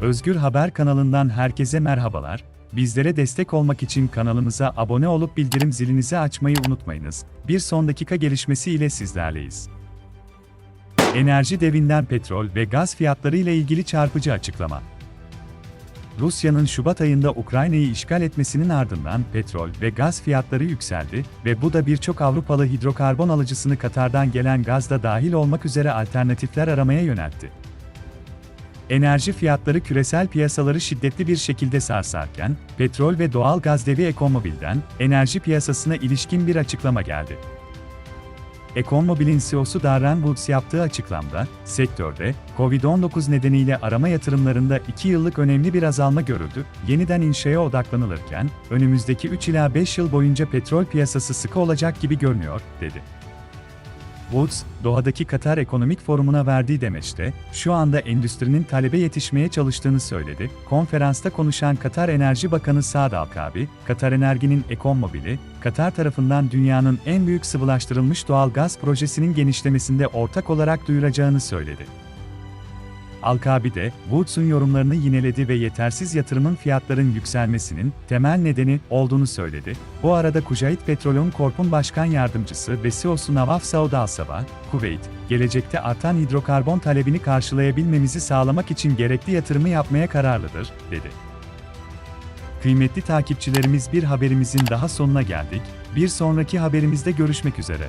Özgür Haber kanalından herkese merhabalar. Bizlere destek olmak için kanalımıza abone olup bildirim zilinizi açmayı unutmayınız. Bir son dakika gelişmesi ile sizlerleyiz. Enerji devinden petrol ve gaz fiyatları ile ilgili çarpıcı açıklama. Rusya'nın Şubat ayında Ukrayna'yı işgal etmesinin ardından petrol ve gaz fiyatları yükseldi ve bu da birçok Avrupalı hidrokarbon alıcısını Katar'dan gelen gazda dahil olmak üzere alternatifler aramaya yöneltti. Enerji fiyatları küresel piyasaları şiddetli bir şekilde sarsarken, petrol ve doğal gaz devi ExxonMobil'den enerji piyasasına ilişkin bir açıklama geldi. ExxonMobil'in CEO'su Darren Woods yaptığı açıklamada, sektörde, Covid-19 nedeniyle arama yatırımlarında 2 yıllık önemli bir azalma görüldü, yeniden inşaya odaklanılırken, önümüzdeki 3 ila 5 yıl boyunca petrol piyasası sıkı olacak gibi görünüyor, dedi. Woods, Doha'daki Katar Ekonomik Forumu'na verdiği demeçte, şu anda endüstrinin talebe yetişmeye çalıştığını söyledi. Konferansta konuşan Katar Enerji Bakanı Saad Alkabi, Katar Enerji'nin ExxonMobil'i, Katar tarafından dünyanın en büyük sıvılaştırılmış doğal gaz projesinin genişlemesinde ortak olarak duyuracağını söyledi. Alkabi de, Woods'un yorumlarını yineledi ve yetersiz yatırımın fiyatların yükselmesinin temel nedeni olduğunu söyledi. Bu arada Kujait Petroleum Corp'un başkan yardımcısı ve CEO'su Nawaf Saud Al-Sabah, Kuveyt, gelecekte artan hidrokarbon talebini karşılayabilmemizi sağlamak için gerekli yatırımı yapmaya kararlıdır, dedi. Kıymetli takipçilerimiz bir haberimizin daha sonuna geldik. Bir sonraki haberimizde görüşmek üzere.